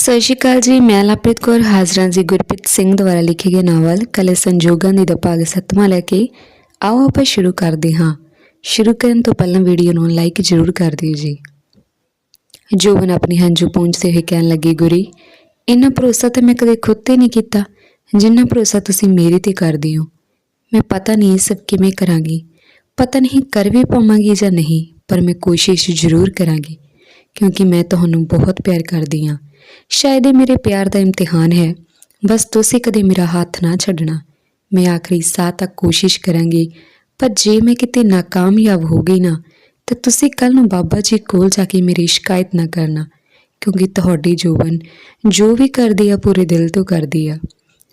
ਸਤਿ ਸ਼੍ਰੀ ਅਕਾਲ ਜੀ, ਮੈਂ ਲਵਪ੍ਰੀਤ ਕੌਰ, ਹਾਜ਼ਰਾਂ ਜੀ ਗੁਰਪ੍ਰੀਤ ਸਿੰਘ ਦੁਆਰਾ ਲਿਖੇ ਗਏ ਨਾਵਲ, ਕਲੇ ਸੰਜੋਗਾਂ ਦੀ ਦਾ ਭਾਗ ਸੱਤਵਾਂ ਲੈ ਕੇ। ਆਓ ਆਪਾਂ ਸ਼ੁਰੂ ਕਰਦੇ ਹਾਂ। ਸ਼ੁਰੂ ਕਰਨ ਤੋਂ ਪਹਿਲਾਂ ਵੀਡੀਓ ਨੂੰ ਲਾਈਕ ਜ਼ਰੂਰ ਕਰ ਦਿਓ ਜੀ। ਜੋਬਨ ਆਪਣੀ ਹੰਝੂ ਪੂੰਝਦੇ ਹੋਏ ਕਹਿਣ ਲੱਗੀ, ਗੁਰੀ, ਇੰਨਾ ਭਰੋਸਾ ਤਾਂ ਮੈਂ ਕਦੇ ਖੁਦ ਤੇ ਨਹੀਂ ਕੀਤਾ। ਜਿੰਨਾ ਭਰੋਸਾ ਤੁਸੀਂ ਮੇਰੇ ਤੇ ਕਰਦੇ ਹੋ, ਮੈਂ ਪਤਾ ਨਹੀਂ ਇਹ ਸਭ ਕਿਵੇਂ ਕਰਾਂਗੀ। ਪਤਾ ਨਹੀਂ ਕਰ ਵੀ ਪਾਵਾਂਗੀ ਜਾਂ ਨਹੀਂ, ਪਰ ਮੈਂ ਕੋਸ਼ਿਸ਼ ਜ਼ਰੂਰ ਕਰਾਂਗੀ। ਕਿਉਂਕਿ ਮੈਂ ਤੁਹਾਨੂੰ ਬਹੁਤ ਪਿਆਰ ਕਰਦੀ ਹਾਂ। ਸ਼ਾਇਦ ਇਹ ਮੇਰੇ ਪਿਆਰ ਦਾ ਇਮਤਿਹਾਨ ਹੈ। ਬਸ ਤੁਸੀਂ ਕਦੇ ਮੇਰਾ ਹੱਥ ਨਾ ਛੱਡਣਾ। ਮੈਂ ਆਖਰੀ ਸਾਹ ਤੱਕ ਕੋਸ਼ਿਸ਼ ਕਰਾਂਗੀ। ਪਰ ਜੇ ਮੈਂ ਕਿਤੇ ਨਾਕਾਮਯਾਬ ਹੋ ਗਈ ਨਾ, ਤਾਂ ਤੁਸੀਂ ਕੱਲ ਨੂੰ ਬਾਬਾ ਜੀ ਕੋਲ ਜਾ ਕੇ ਮੇਰੀ ਸ਼ਿਕਾਇਤ ਨਾ ਕਰਨਾ। ਕਿਉਂਕਿ ਤੁਹਾਡੀ ਜੋਬਨ ਜੋ ਵੀ ਕਰਦੀ ਆ, ਪੂਰੇ ਦਿਲ ਤੋਂ ਕਰਦੀ ਆ।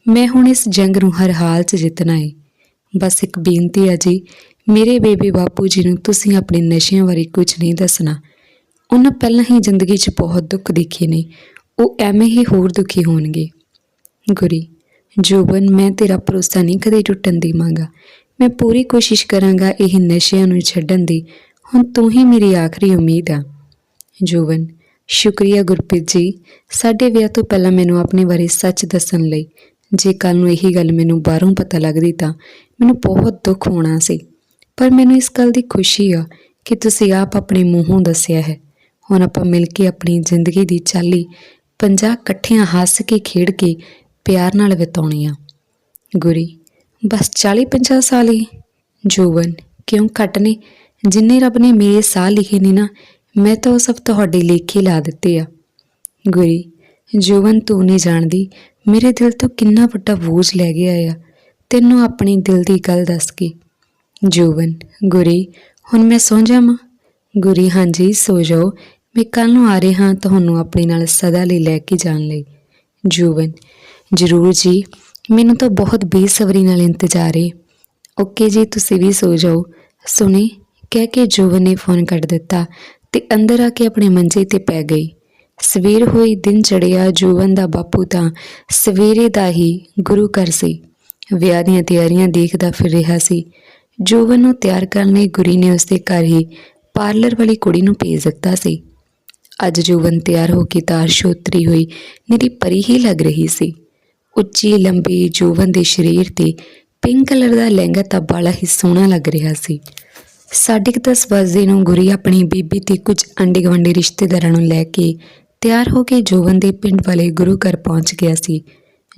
ਮੈਂ ਹੁਣ ਇਸ ਜੰਗ ਨੂੰ ਹਰ ਹਾਲ 'ਚ ਜਿੱਤਣਾ ਏ। ਬਸ ਇੱਕ ਬੇਨਤੀ ਆ ਜੀ, ਮੇਰੇ ਬੇਬੇ ਬਾਪੂ ਜੀ ਨੂੰ ਤੁਸੀਂ ਆਪਣੇ ਨਸ਼ਿਆਂ ਬਾਰੇ ਕੁਝ ਨਹੀਂ ਦੱਸਣਾ। ਉਹਨਾਂ ਪਹਿਲਾਂ ਹੀ ਜ਼ਿੰਦਗੀ 'ਚ ਬਹੁਤ ਦੁੱਖ ਦੇਖੇ ਨੇ। ਉਹ ਐਵੇਂ ਹੀ ਹੋਰ ਦੁਖੀ ਹੋਣਗੇ। ਗੁਰੀ, ਜੋਬਨ, ਮੈਂ ਤੇਰਾ ਭਰੋਸਾ ਨਹੀਂ ਕਦੇ ਟੁੱਟਣ ਦੇਵਾਂਗਾ। ਮੈਂ ਪੂਰੀ ਕੋਸ਼ਿਸ਼ ਕਰਾਂਗਾ ਇਹ ਨਸ਼ਿਆਂ ਨੂੰ ਛੱਡਣ ਦੀ। ਹੁਣ ਤੂੰ ਹੀ ਮੇਰੀ ਆਖਰੀ ਉਮੀਦ ਆ। ਜੋਬਨ, ਸ਼ੁਕਰੀਆ ਗੁਰਪ੍ਰੀਤ ਜੀ। ਸਾਡੇ ਵਿਆਹ ਤੋਂ ਪਹਿਲਾਂ ਮੈਨੂੰ ਆਪਣੇ ਬਾਰੇ ਸੱਚ ਦੱਸਣ ਲਈ। ਜੇ ਕੱਲ ਨੂੰ ਇਹੀ ਗੱਲ ਮੈਨੂੰ ਬਾਹਰੋਂ ਪਤਾ ਲੱਗਦੀ ਤਾਂ ਮੈਨੂੰ ਬਹੁਤ ਦੁੱਖ ਹੋਣਾ ਸੀ। ਪਰ ਮੈਨੂੰ ਇਸ ਗੱਲ ਦੀ ਖੁਸ਼ੀ ਆ ਕਿ ਤੁਸੀਂ ਆਪ ਆਪਣੇ ਮੂੰਹੋਂ ਦੱਸਿਆ ਹੈ। ਹੁਣ ਆਪਾਂ ਮਿਲ ਕੇ ਆਪਣੀ ਜ਼ਿੰਦਗੀ ਦੀ ਚਾਲੀ ਪੰਜਾਹ ਇਕੱਠਿਆਂ ਹੱਸ ਕੇ ਖੇਡ ਕੇ ਪਿਆਰ ਨਾਲ ਬਿਤਾਉਣੀ ਆ। ਗੁਰੀ, ਬਸ 40 50 ਸਾਲ ਹੀ। ਜੋਵਨ ਕਿਉਂ ਘੱਟ ਨੇ? ਜਿੰਨੇ ਰੱਬ ਨੇ ਮੇਰੇ ਸਾਹ ਲਿਖੇ ਨੇ ਨਾ, ਮੈਂ ਤਾਂ ਉਹ ਸਭ ਤੁਹਾਡੇ ਲੇਖੇ ਲਾ ਦਿੱਤੇ ਆ। ਗੁਰੀ ਜੋਵਨ ਤੂੰ ਨਹੀਂ ਜਾਣਦੀ, ਮੇਰੇ ਦਿਲ ਤੋਂ ਕਿੰਨਾ ਵੱਡਾ ਬੋਝ ਲੈ ਗਿਆ ਆ। ਤੈਨੂੰ ਆਪਣੀ ਦਿਲ ਦੀ ਗੱਲ ਦੱਸ ਕੇ। ਜੋਵਨ ਗੁਰੀ, ਹੁਣ ਮੈਂ ਸੌਂ ਜਾਵਾਂ? ਗੁਰੀ, ਹਾਂਜੀ, ਸੋ ਜਾਓ। ਮੈਂ ਕੱਲ ਨੂੰ ਆ ਰਿਹਾ ਹਾਂ ਤੁਹਾਨੂੰ ਆਪਣੇ ਨਾਲ ਸਦਾ ਲਈ ਲੈ ਕੇ ਜਾਣ ਲਈ। ਜੂਵਨ ਜ਼ਰੂਰ ਜੀ, ਮੈਨੂੰ ਤਾਂ ਬਹੁਤ ਬੇਸਬਰੀ ਨਾਲ ਇੰਤਜ਼ਾਰ ਹੈ ਓਕੇ ਜੀ, ਤੁਸੀਂ ਵੀ ਸੋ ਜਾਓ। ਸੁਣੀ, ਕਹਿ ਕੇ ਜੂਵਨ ਨੇ ਫੋਨ ਕੱਟ ਦਿੱਤਾ ਤੇ ਅੰਦਰ ਆ ਕੇ ਆਪਣੇ ਮੰਜੇ ਤੇ ਪੈ ਗਈ। ਸਵੇਰ ਹੋਈ ਦਿਨ ਚੜਿਆ ਜੂਵਨ ਦਾ ਬਾਪੂ ਤਾਂ ਸਵੇਰੇ ਦਾ ਹੀ ਗੁਰੂ ਘਰ ਸੀ। ਵਿਆਹ ਦੀਆਂ ਤਿਆਰੀਆਂ ਦੇਖਦਾ ਫਿਰ ਰਿਹਾ ਸੀ। ਜੂਵਨ ਨੂੰ ਤਿਆਰ ਕਰਨ ਲਈ ਗੁਰੀ ਨੇ ਉਸਦੇ ਘਰ ਹੀ ਪਾਰਲਰ ਵਾਲੀ ਕੁੜੀ ਨੂੰ ਭੇਜ ਦਿੱਤਾ ਸੀ। ਅੱਜ ਜੋਵਨ ਤਿਆਰ ਹੋ ਕੇ ਤਾਰ ਸ਼ੋਤਰੀ ਹੋਈ, ਨਿਰੀ ਪਰੀ ਹੀ ਲੱਗ ਰਹੀ ਸੀ। ਉੱਚੀ ਲੰਬੀ ਜੋਵਨ ਦੇ ਸਰੀਰ ਤੇ ਪਿੰਕ ਕਲਰ ਦਾ ਲਹਿੰਗਾ ਤਾਂ ਬੜਾ ਹੀ ਸੋਹਣਾ ਲੱਗ ਰਿਹਾ ਸੀ। ਸਾਢੇ ਕੁ ਦਸ ਵਜੇ ਨੂੰ ਗੁਰੀ ਆਪਣੀ ਬੀਬੀ ਤੇ ਕੁਝ ਆਂਢੀ ਗੁਆਂਢੀ ਰਿਸ਼ਤੇਦਾਰਾਂ ਨੂੰ ਲੈ ਕੇ ਤਿਆਰ ਹੋ ਕੇ ਜੋਵਨ ਦੇ ਪਿੰਡ ਵਾਲੇ ਗੁਰੂ ਘਰ ਪਹੁੰਚ ਗਿਆ ਸੀ।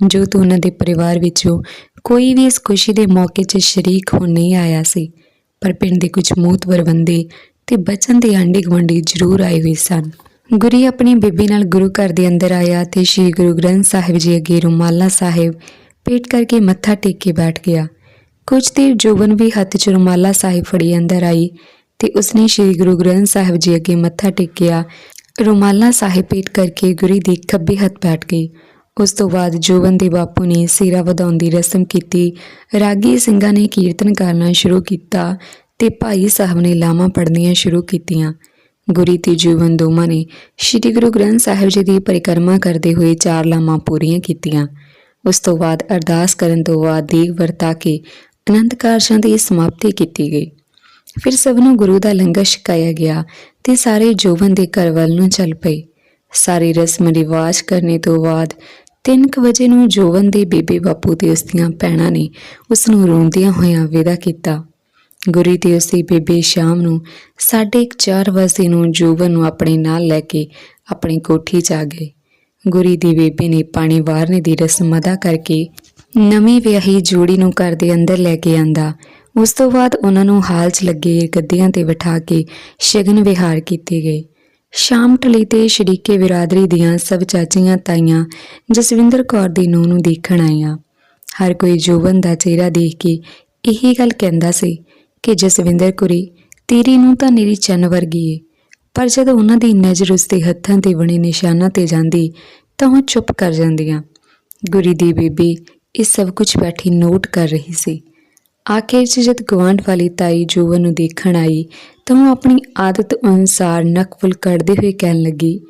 ਜੋ ਤੋਂ ਉਹਨਾਂ ਦੇ ਪਰਿਵਾਰ ਵਿੱਚੋਂ ਕੋਈ ਵੀ ਇਸ ਖੁਸ਼ੀ ਦੇ ਮੌਕੇ 'ਚ ਸ਼ਰੀਕ ਹੋਣ ਨਹੀਂ ਆਇਆ ਸੀ, ਪਰ ਪਿੰਡ ਦੇ ਕੁਝ ਮੋਤਬਰ ਬੰਦੇ ਤੇ ਬਚਨ ਦੇ ਆਂਢੀ ਗੁਆਂਢੀ ਜ਼ਰੂਰ ਆਏ ਹੋਏ ਸਨ। ਗੁਰੀ ਆਪਣੀ ਬੀਬੀ ਨਾਲ ਗੁਰੂ ਘਰ ਦੇ ਅੰਦਰ ਆਇਆ ਤੇ ਸ੍ਰੀ ਗੁਰੂ ਗ੍ਰੰਥ ਸਾਹਿਬ ਜੀ ਅੱਗੇ ਰੁਮਾਲਾ ਸਾਹਿਬ ਪੇਟ ਕਰਕੇ ਮੱਥਾ ਟੇਕ ਕੇ ਬੈਠ ਗਿਆ। ਕੁਝ ਦੇਰ ਜੋਬਨ ਵੀ ਹੱਥ 'ਚ ਰੁਮਾਲਾ ਸਾਹਿਬ ਫੜੀ ਅੰਦਰ ਆਈ ਤੇ ਉਸਨੇ ਸ੍ਰੀ ਗੁਰੂ ਗ੍ਰੰਥ ਸਾਹਿਬ ਜੀ ਅੱਗੇ ਮੱਥਾ ਟੇਕਿਆ। ਰੁਮਾਲਾ ਸਾਹਿਬ ਪੇਟ ਕਰਕੇ ਗੁਰੀ ਦੀ ਖੱਬੇ ਹੱਥ ਬੈਠ ਗਈ। ਉਸ ਤੋਂ ਬਾਅਦ ਜੋਬਨ ਦੇ ਬਾਪੂ ਨੇ ਸਿਰਾ ਵਧਾਉਣ ਦੀ ਰਸਮ ਕੀਤੀ। ਰਾਗੀ ਸਿੰਘਾਂ ਨੇ ਕੀਰਤਨ ਕਰਨਾ ਸ਼ੁਰੂ ਕੀਤਾ ਤੇ ਭਾਈ ਸਾਹਿਬ ਨੇ ਲਾਵਾਂ ਪੜ੍ਹਨੀਆਂ ਸ਼ੁਰੂ ਕੀਤੀਆਂ। ਗੁਰੀ ਤੇ ਜੀਵਨ ਦੋਵਾਂ ਨੇ ਸ੍ਰੀ ਗੁਰੂ ਗ੍ਰੰਥ ਸਾਹਿਬ ਜੀ ਦੀ ਪਰਿਕਰਮਾ ਕਰਦੇ ਹੋਏ ਚਾਰ ਲਾਵਾਂ ਪੂਰੀਆਂ ਕੀਤੀਆਂ। ਉਸ ਤੋਂ ਬਾਅਦ ਅਰਦਾਸ ਕਰਨ ਤੋਂ ਬਾਅਦ ਦੀਗ ਵਰਤਾ ਕੇ ਅਨੰਦ ਕਾਰਜਾਂ ਦੀ ਸਮਾਪਤੀ ਕੀਤੀ ਗਈ। ਫਿਰ ਸਭ ਨੂੰ ਗੁਰੂ ਦਾ ਲੰਗਰ ਛਕਾਇਆ ਗਿਆ ਤੇ ਸਾਰੇ ਜੋਵਨ ਦੇ ਘਰ ਵੱਲ ਨੂੰ ਚੱਲ ਪਏ। ਸਾਰੀ ਰਸਮ ਰਿਵਾਜ ਕਰਨੇ ਤੋਂ ਬਾਅਦ 3:00 ਵਜੇ ਨੂੰ ਜੋਵਨ ਦੇ ਬੇਬੇ ਬਾਪੂ ਤੇ ਉਸ ਦੀਆਂ ਭੈਣਾਂ ਨੇ ਉਸ ਨੂੰ ਰੋਂਦਿਆਂ ਹੋਇਆਂ ਵਿਦਾ ਕੀਤਾ। ਗੁਰੀ ਤੇ ਉਸਦੀ ਬੇਬੇ ਸ਼ਾਮ ਨੂੰ 4:30 ਵਜੇ ਨੂੰ ਜੋਬਨ ਨੂੰ ਆਪਣੇ ਨਾਲ ਲੈ ਕੇ ਆਪਣੀ ਕੋਠੀ 'ਚ ਆ ਗਏ। ਗੁਰੀ ਦੀ ਬੇਬੇ ਨੇ ਪਾਣੀ ਵਾਰਨੇ ਦੀ ਰਸਮ ਅਦਾ ਕਰਕੇ ਨਵੀਂ ਵਿਆਹੀ ਜੋੜੀ ਨੂੰ ਘਰ ਦੇ ਅੰਦਰ ਲੈ ਕੇ ਆਂਦਾ। ਉਸ ਤੋਂ ਬਾਅਦ ਉਹਨਾਂ ਨੂੰ ਹਾਲ 'ਚ ਲੱਗੇ ਗੱਦਿਆਂ ਤੇ ਬਿਠਾ ਕੇ ਸ਼ਗਨ ਵਿਹਾਰ ਕੀਤੇ ਗਏ। ਸ਼ਾਮ ਢਲੀ ਤੇ ਸ਼ਰੀਕੇ ਵਿਰਾਦਰੀ ਦੀਆਂ ਸਭ ਚਾਚੀਆਂ ਤਾਈਆਂ ਜਸਵਿੰਦਰ ਕੌਰ ਦੀ ਨੂੰਹ ਨੂੰ ਦੇਖਣ ਆਈਆਂ। ਹਰ ਕੋਈ ਜੋਬਨ ਦਾ ਚਿਹਰਾ ਦੇਖ ਕੇ ਇਹੀ ਗੱਲ ਕਹਿੰਦਾ ਸੀ ਕਿ ਜਸਵਿੰਦਰ ਕੁਰੀ ਤੇਰੀ ਨੂੰ ਤਾਂ ਮੇਰੀ ਚੰਨ ਵਰਗੀ ਏ। ਪਰ ਜਦੋਂ ਉਹਨਾਂ ਦੀ ਨਜ਼ਰ ਉਸ ਦੇ ਹੱਥਾਂ ਤੇ ਬਣੇ ਨਿਸ਼ਾਨਾਂ ਤੇ ਜਾਂਦੀ, ਤਾਂ ਉਹ ਚੁੱਪ ਕਰ ਜਾਂਦੀਆਂ। ਗੁਰੀ ਦੀ ਬੀਬੀ ਇਹ ਸਭ ਕੁਝ ਬੈਠੀ ਨੋਟ ਕਰ ਰਹੀ ਸੀ। ਆਖਿਰ 'ਚ ਜਦ ਗਵਾਂਢ ਵਾਲੀ ਤਾਈ ਜੋਵਨ ਨੂੰ ਦੇਖਣ ਆਈ, ਤਾਂ ਉਹ ਆਪਣੀ ਆਦਤ ਅਨੁਸਾਰ ਨੱਕ ਫੁੱਲ ਕੱਢਦੇ ਹੋਏ ਕਹਿਣ ਲੱਗੀ,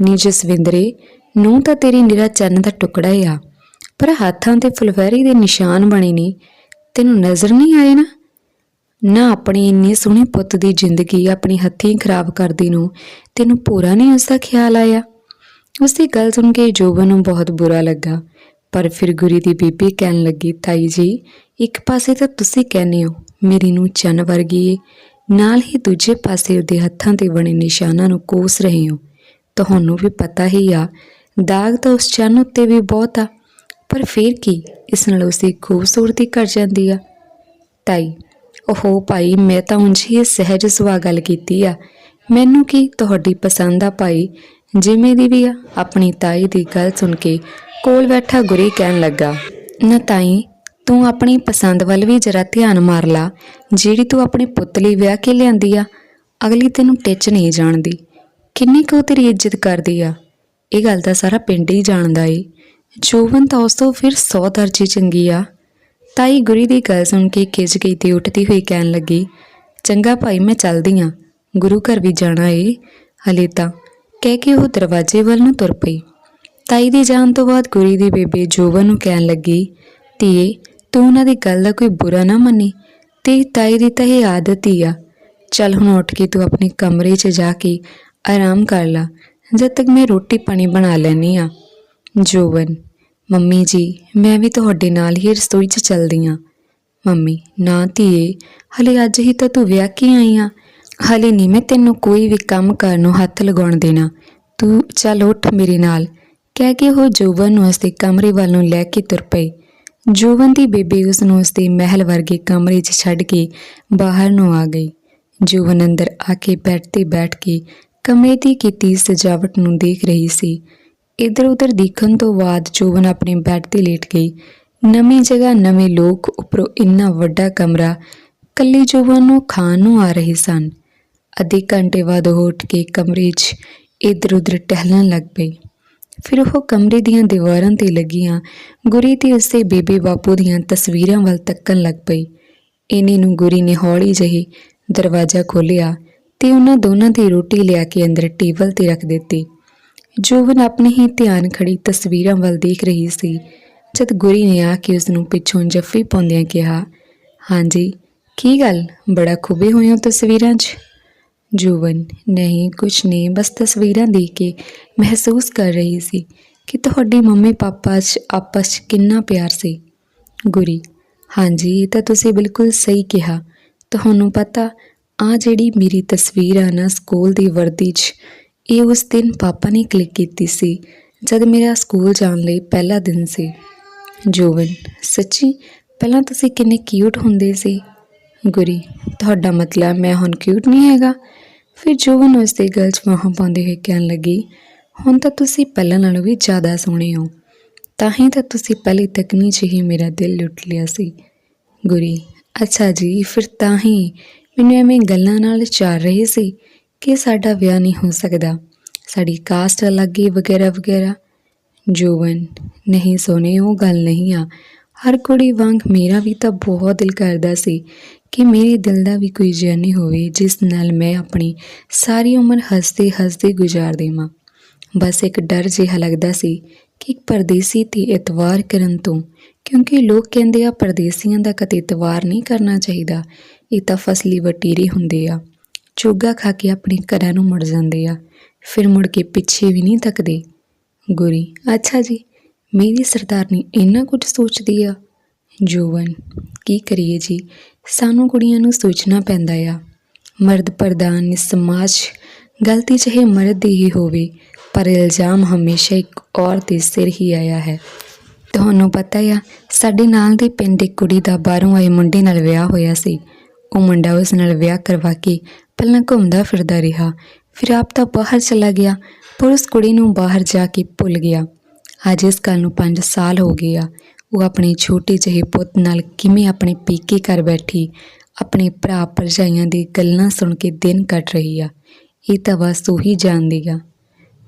ਨੀ ਜਸਵਿੰਦਰੇ ਨੂੰ ਤਾਂ ਤੇਰੀ ਨਿਰਾ ਚੰਨ ਦਾ ਟੁਕੜਾ ਹੀ ਆ। ਪਰ ਹੱਥਾਂ ਤੇ ਫੁਲਵੈਰੀ ਦੇ ਨਿਸ਼ਾਨ ਬਣੇ ਨੇ। ਤੈਨੂੰ ਨਜ਼ਰ ਨਹੀਂ ਆਏ ਨਾ? ਨਾ ਆਪਣੀ ਇੰਨੀ ਸੋਹਣੇ ਪੁੱਤ ਦੀ ਜ਼ਿੰਦਗੀ ਆਪਣੀ ਹੱਥੀਂ ਖਰਾਬ ਕਰਦੀ ਨੂੰ ਤੈਨੂੰ ਪੂਰਾ ਨਹੀਂ ਉਸ ਦਾ ਖਿਆਲ ਆਇਆ? ਉਸ ਦੀ ਗੱਲ ਸੁਣ ਕੇ ਜੋਬਨ ਨੂੰ ਬਹੁਤ ਬੁਰਾ ਲੱਗਾ। ਪਰ ਫਿਰ ਗੁਰੀ ਦੀ ਬੀਬੀ ਕਹਿਣ ਲੱਗੀ, ਤਾਈ ਜੀ, ਇੱਕ ਪਾਸੇ ਤਾਂ ਤੁਸੀਂ ਕਹਿੰਦੇ ਹੋ, ਮੇਰੀ ਨੂੰ ਚੰਨ ਵਰਗੀ ਏ। ਨਾਲ ਹੀ ਦੂਜੇ ਪਾਸੇ ਉਹਦੇ ਹੱਥਾਂ ਤੇ ਬਣੇ ਨਿਸ਼ਾਨਾਂ ਨੂੰ ਕੋਸ ਰਹੇ ਹੋ। ਤੁਹਾਨੂੰ ਵੀ ਪਤਾ ਹੀ ਆ, ਦਾਗ ਤਾਂ ਉਸ ਚੰਨ ਉੱਤੇ ਵੀ ਬਹੁਤ ਆ। ਪਰ ਫਿਰ ਕੀ, ਇਸ ਨਾਲ ਉਸ ਦੀ ਖੂਬਸੂਰਤੀ ਘਟ ਜਾਂਦੀ ਆ? ਤਾਈ ਓਹੋ ਭਾਈ, ਮੈਂ ਤਾਂ ਉਂਝ ਹੀ ਸਹਿਜ ਸੁਭਾਅ ਗੱਲ ਕੀਤੀ ਆ। ਮੈਨੂੰ ਕੀ ਤੁਹਾਡੀ ਪਸੰਦ ਆ ਭਾਈ? ਜਿਵੇਂ ਦੀ ਵੀ ਆ, ਆਪਣੀ ਤਾਈ ਦੀ ਗੱਲ ਸੁਣ ਕੇ ਕੋਲ ਬੈਠਾ ਗੁਰੀ ਕਹਿਣ ਲੱਗਾ, ਨਾ ਤਾਈ, ਤੂੰ ਆਪਣੀ ਪਸੰਦ ਵੱਲ ਵੀ ਜਰਾ ਧਿਆਨ ਮਾਰ ਲਾ। ਜਿਹੜੀ ਤੂੰ ਆਪਣੇ ਪੁੱਤ ਲਈ ਵਿਆਹ ਕੇ ਲਿਆਂਦੀ ਆ, ਅਗਲੀ ਤੈਨੂੰ ਟਿੱਚ ਨਹੀਂ ਜਾਣਦੀ। ਕਿੰਨੀ ਕੁ ਉਹ ਤੇਰੀ ਇੱਜ਼ਤ ਕਰਦੀ ਆ। ਇਹ ਗੱਲ ਤਾਂ ਸਾਰਾ ਪਿੰਡ ਹੀ ਜਾਣਦਾ ਏ। ਜੋਵਨ ਤਾਂ ਉਸ ਤੋਂ ਫਿਰ 100 ਦਰਜੇ ਚੰਗੀ ਆ। ਤਾਈ ਗੁਰੀ ਦੀ ਗੱਲ ਸੁਣ ਕੇ ਖਿੱਚ ਗਈ ਤੇ ਉੱਠਦੀ ਹੋਈ ਕਹਿਣ ਲੱਗੀ, ਚੰਗਾ ਭਾਈ, ਮੈਂ ਚੱਲਦੀ ਆਂ। ਗੁਰੂ ਘਰ ਵੀ ਜਾਣਾ ਏ। ਹਲੇ ਤਾਂ ਕਹਿ ਕੇ ਉਹ ਦਰਵਾਜ਼ੇ ਵੱਲ ਨੂੰ ਤੁਰ ਪਈ। ਤਾਈ ਦੀ ਜਾਣ ਤੋਂ ਬਾਅਦ ਗੁਰੀ ਦੀ ਬੇਬੇ ਜੋਵਨ ਨੂੰ ਕਹਿਣ ਲੱਗੀ, ਧੀਏ, ਤੂੰ ਉਹਨਾਂ ਦੀ ਗੱਲ ਦਾ ਕੋਈ ਬੁਰਾ ਨਾ ਮੰਨੀ। ਤੇ ਤਾਈ ਦੀ ਤਾਂ ਇਹ ਆਦਤ ਹੀ ਆ। ਚੱਲ ਹੁਣ ਉੱਠ ਕੇ ਤੂੰ ਆਪਣੇ ਕਮਰੇ 'ਚ ਜਾ ਕੇ ਆਰਾਮ ਕਰ ਲੈ। ਜਦ ਤੱਕ ਮੈਂ ਰੋਟੀ ਪਾਣੀ ਬਣਾ ਲੈਣੀ ਆ। ਜੋਵਨ ਮੰਮੀ ਜੀ, ਮੈਂ ਵੀ ਤੁਹਾਡੇ ਨਾਲ ਹੀ ਰਸੋਈ 'ਚ ਚੱਲਦੀ ਆ। ਮੰਮੀ, ਨਾ ਧੀਏ, ਹਲੇ ਅੱਜ ਹੀ ਤਾਂ ਤੂੰ ਵਿਆਹ ਕੇ ਆਈ ਆ। ਹਲੇ ਨਹੀਂ ਮੈਂ ਤੈਨੂੰ ਕੋਈ ਵੀ ਕੰਮ ਕਰਨ ਨੂੰ ਹੱਥ ਲਗਾਉਣ ਦੇਣਾ। ਤੂੰ ਚੱਲ ਉੱਠ ਮੇਰੇ ਨਾਲ। ਕਹਿ ਕੇ ਉਹ ਜੋਵਨ ਨੂੰ ਉਸਦੇ ਕਮਰੇ ਵੱਲ ਨੂੰ ਲੈ ਕੇ ਤੁਰ ਪਈ। ਜੋਵਨ ਦੀ ਬੇਬੇ ਉਸ ਨੂੰ ਉਸਦੇ ਮਹਿਲ ਵਰਗੇ ਕਮਰੇ 'ਚ ਛੱਡ ਕੇ ਬਾਹਰ ਨੂੰ ਆ ਗਈ। ਜੋਵਨ ਅੰਦਰ ਆ ਕੇ ਬੈੱਡ ਤੇ ਬੈਠ ਕੇ ਕਮਰੇ ਦੀ ਕੀਤੀ ਸਜਾਵਟ ਨੂੰ ਦੇਖ ਰਹੀ ਸੀ। ਇੱਧਰ ਉੱਧਰ ਦੇਖਣ ਤੋਂ ਬਾਅਦ ਜੋਵਨ ਆਪਣੇ ਬੈੱਡ ਤੇ ਲੇਟ ਗਈ। ਨਵੀਂ ਜਗ੍ਹਾ, ਨਵੇਂ ਲੋਕ, ਉੱਪਰੋਂ ਇੰਨਾ ਵੱਡਾ ਕਮਰਾ ਕੱਲੀ ਜੋਵਨ ਨੂੰ ਖਾਣ ਨੂੰ ਆ ਰਹੇ ਸਨ। ਅੱਧੇ ਘੰਟੇ ਬਾਅਦ ਉਹ ਉੱਠ ਕੇ ਕਮਰੇ 'ਚ ਇੱਧਰ ਉੱਧਰ ਟਹਿਲਣ ਲੱਗ ਪਈ। ਫਿਰ ਉਹ ਕਮਰੇ ਦੀਆਂ ਦੀਵਾਰਾਂ ਤੇ ਲੱਗੀਆਂ। ਗੁਰੀ ਤੇ ਉਸਦੇ ਬੇਬੇ ਬਾਪੂ ਦੀਆਂ ਤਸਵੀਰਾਂ ਵੱਲ ਤੱਕਣ ਲੱਗ ਪਈ। ਇਨੀ ਨੂੰ ਗੁਰੀ ਨੇ ਹੌਲੀ ਜਿਹੀ ਦਰਵਾਜ਼ਾ ਖੋਲ੍ਹਿਆ ਤੇ ਉਹਨਾਂ ਦੋਨਾਂ ਦੀ ਰੋਟੀ ਲਿਆ ਕੇ ਅੰਦਰ ਟੇਬਲ ਤੇ ਰੱਖ ਦਿੱਤੀ। ਜੋਵਨ ਆਪਣੇ ਹੀ ਧਿਆਨ ਖੜੀ ਤਸਵੀਰਾਂ ਵੱਲ ਦੇਖ ਰਹੀ ਸੀ, ਜਦ ਗੁਰੀ ਨੇ ਆ ਕੇ ਉਸ ਨੂੰ ਪਿੱਛੋਂ ਜੱਫੀ ਪਾਉਂਦਿਆਂ ਕਿਹਾ ਹਾਂਜੀ ਕੀ ਗੱਲ? ਬੜਾ ਖੁਬੇ ਹੋਏ ਹੋ ਤਸਵੀਰਾਂ 'ਚ? ਜੋਵਨ ਨਹੀਂ, ਕੁਛ ਨਹੀਂ, ਬਸ ਤਸਵੀਰਾਂ ਦੇਖ ਕੇ ਮਹਿਸੂਸ ਕਰ ਰਹੀ ਸੀ ਕਿ ਤੁਹਾਡੀ ਮੰਮੀ ਪਾਪਾ 'ਚ ਆਪਸ 'ਚ ਕਿੰਨਾ ਪਿਆਰ ਸੀ। ਗੁਰੀ ਹਾਂਜੀ ਇਹ ਤਾਂ ਤੁਸੀਂ ਬਿਲਕੁਲ ਸਹੀ ਕਿਹਾ। ਤੁਹਾਨੂੰ ਪਤਾ ਆ ਜਿਹੜੀ ਮੇਰੀ ਤਸਵੀਰ ਆ ਨਾ, ਸਕੂਲ ਦੀ ਵਰਦੀ 'ਚ ਇਹ ਉਸ ਦਿਨ ਪਾਪਾ ਨੇ ਕਲਿੱਕ ਕੀਤੀ ਸੀ, ਜਦ ਮੇਰਾ ਸਕੂਲ ਜਾਣ ਲਈ ਪਹਿਲਾ ਦਿਨ ਸੀ। ਜੋਵਨ, ਸੱਚੀ, ਪਹਿਲਾਂ ਤੁਸੀਂ ਕਿੰਨੇ ਕਿਊਟ ਹੁੰਦੇ ਸੀ। ਗੁਰੀ, ਤੁਹਾਡਾ ਮਤਲਬ ਮੈਂ ਹੁਣ ਕਿਊਟ ਨਹੀਂ ਹੈਗਾ। ਫਿਰ ਜੋਵਨ ਉਸ ਦੇ ਗਲ 'ਚ ਵਾਹਾਂ ਪਾਉਂਦੇ ਹੋਏ ਕਹਿਣ ਲੱਗੀ, ਹੁਣ ਤਾਂ ਤੁਸੀਂ ਪਹਿਲਾਂ ਨਾਲੋਂ ਵੀ ਜ਼ਿਆਦਾ ਸੋਹਣੇ ਹੋ। ਤਾਂ ਹੀ ਤਾਂ ਤੁਸੀਂ ਪਹਿਲੀ ਤਕਨੀ 'ਚ ਹੀ ਮੇਰਾ ਦਿਲ ਲੁੱਟ ਲਿਆ ਸੀ। ਗੁਰੀ, ਅੱਛਾ ਜੀ, ਫਿਰ ਤਾਂ ਹੀ ਮੈਨੂੰ ਐਵੇਂ ਗੱਲਾਂ ਨਾਲ ਚਾਰ ਰਹੇ ਸੀ। ਕਿ ਸਾਡਾ ਵਿਆਹ ਨਹੀਂ ਹੋ ਸਕਦਾ। ਸਾਡੀ ਕਾਸਟ ਅਲੱਗ ਹੀ ਵਗੈਰਾ ਵਗੈਰਾ। ਜੋਵਨ ਨਹੀਂ ਸੋਨੇ, ਉਹ ਗੱਲ ਨਹੀਂ ਆ। ਹਰ ਕੁੜੀ ਵਾਂਗ ਮੇਰਾ ਵੀ ਤਾਂ ਬਹੁਤ ਦਿਲ ਕਰਦਾ ਸੀ ਕਿ ਮੇਰੇ ਦਿਲ ਦਾ ਵੀ ਕੋਈ ਜਨ ਹੋਵੇ, ਜਿਸ ਨਾਲ ਮੈਂ ਆਪਣੀ ਸਾਰੀ ਉਮਰ ਹੱਸਦੇ ਹੱਸਦੇ ਗੁਜ਼ਾਰ ਦੇਵਾਂ। ਬਸ ਇੱਕ ਡਰ ਜਿਹਾ ਲੱਗਦਾ ਸੀ ਕਿ ਇੱਕ ਪਰਦੇਸੀ ਤੇ ਇਤਵਾਰ ਕਰਨ ਤੋਂ, ਕਿਉਂਕਿ ਲੋਕ ਕਹਿੰਦੇ ਆ, ਪਰਦੇਸੀਆਂ ਦਾ ਕਦੇ ਇਤਵਾਰ ਨਹੀਂ ਕਰਨਾ ਚਾਹੀਦਾ। ਇਹ ਤਾਂ ਫਸਲੀ ਵਟੀਰੇ ਹੁੰਦੇ ਆ। ਚੋਗਾ ਖਾ ਕੇ ਆਪਣੇ ਘਰਾਂ ਨੂੰ ਮੁੜ ਜਾਂਦੇ ਆ। ਫਿਰ ਮੁੜ ਕੇ ਪਿੱਛੇ ਵੀ ਨਹੀਂ ਤੱਕਦੇ। ਗੁਰੀ, ਅੱਛਾ ਜੀ, ਮੇਰੀ ਸਰਦਾਰਨੀ ਇੰਨਾ ਕੁਝ ਸੋਚਦੀ ਆ। ਜੋਵਨ, ਕੀ ਕਰੀਏ ਜੀ, ਸਾਨੂੰ ਕੁੜੀਆਂ ਨੂੰ ਸੋਚਣਾ ਪੈਂਦਾ ਆ। ਮਰਦ ਪ੍ਰਧਾਨ ਸਮਾਜ, ਗਲਤੀ ਚਾਹੇ ਮਰਦ ਦੀ ਹੀ ਹੋਵੇ, ਪਰ ਇਲਜ਼ਾਮ ਹਮੇਸ਼ਾ ਇੱਕ ਔਰਤ ਦੇ ਸਿਰ ਹੀ ਆਇਆ ਹੈ। ਤੁਹਾਨੂੰ ਪਤਾ ਆ, ਸਾਡੇ ਨਾਲ ਦੇ ਪਿੰਡ ਇੱਕ ਕੁੜੀ ਦਾ ਬਾਹਰੋਂ ਆਏ ਮੁੰਡੇ ਨਾਲ ਵਿਆਹ ਹੋਇਆ ਸੀ। ਉਹ ਮੁੰਡਾ ਉਸ ਨਾਲ ਵਿਆਹ ਕਰਵਾ ਕੇ ਪਹਿਲਾਂ ਘੁੰਮਦਾ ਫਿਰਦਾ ਰਿਹਾ। ਫਿਰ ਆਪ ਤਾਂ ਬਾਹਰ ਚਲਾ ਗਿਆ। ਪਰ ਉਸ ਕੁੜੀ ਨੂੰ ਬਾਹਰ ਜਾ ਕੇ ਭੁੱਲ ਗਿਆ। ਅੱਜ ਇਸ ਗੱਲ ਨੂੰ 5 ਸਾਲ ਹੋ ਗਏ ਆ। ਉਹ ਆਪਣੇ ਛੋਟੇ ਜਿਹੇ ਪੁੱਤ ਨਾਲ ਕਿਵੇਂ ਆਪਣੇ ਪੀਕੇ ਘਰ ਬੈਠੀ, ਆਪਣੇ ਭਰਾ ਭਰਜਾਈਆਂ ਦੀ ਗੱਲਾਂ ਸੁਣ ਕੇ ਦਿਨ ਕੱਟ ਰਹੀ ਆ। ਇਹ ਤਾਂ ਬਸ ਉਹੀ ਜਾਣਦੀ ਆ।